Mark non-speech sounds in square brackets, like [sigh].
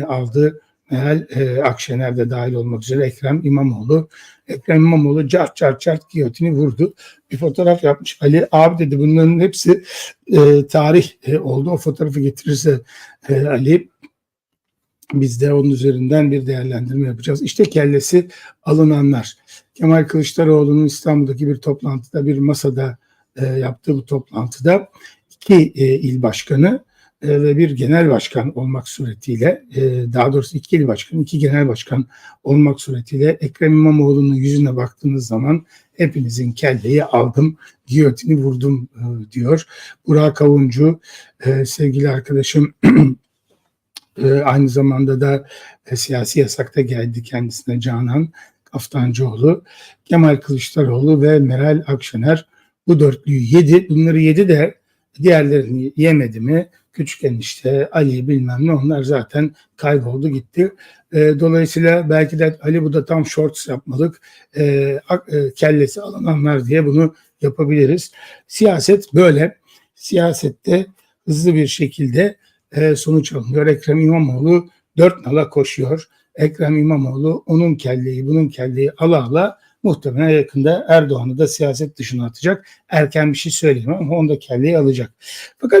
aldı. Meral e, Akşener de dahil olmak üzere Ekrem İmamoğlu. Ekrem İmamoğlu cart cart cart giyotini vurdu. Bir fotoğraf yapmış. Ali abi dedi bunların hepsi e, tarih e, oldu. O fotoğrafı getirirse e, Ali biz de onun üzerinden bir değerlendirme yapacağız. İşte kellesi alınanlar. Kemal Kılıçdaroğlu'nun İstanbul'daki bir toplantıda bir masada e, yaptığı bu toplantıda iki e, il başkanı ve bir genel başkan olmak suretiyle e, daha doğrusu iki il başkanı, iki genel başkan olmak suretiyle Ekrem İmamoğlu'nun yüzüne baktığınız zaman hepinizin kelleyi aldım, giyotini vurdum e, diyor. Burak Avuncu e, sevgili arkadaşım [clears throat] aynı zamanda da siyasi yasakta geldi kendisine Canan Kaftancıoğlu, Kemal Kılıçdaroğlu ve Meral Akşener bu dörtlüyü yedi. Bunları yedi de diğerlerini yemedi mi? Küçük enişte, Ali bilmem ne onlar zaten kayboldu gitti. E, dolayısıyla belki de Ali bu da tam shorts yapmalık. E, e, kellesi alınanlar diye bunu yapabiliriz. Siyaset böyle. Siyasette hızlı bir şekilde e, sonuç alınıyor. Ekrem İmamoğlu dört nala koşuyor. Ekrem İmamoğlu onun kelleyi bunun kelleyi ala ala muhtemelen yakında Erdoğan'ı da siyaset dışına atacak. Erken bir şey söyleyemem ama onu da kelleyi alacak. Fakat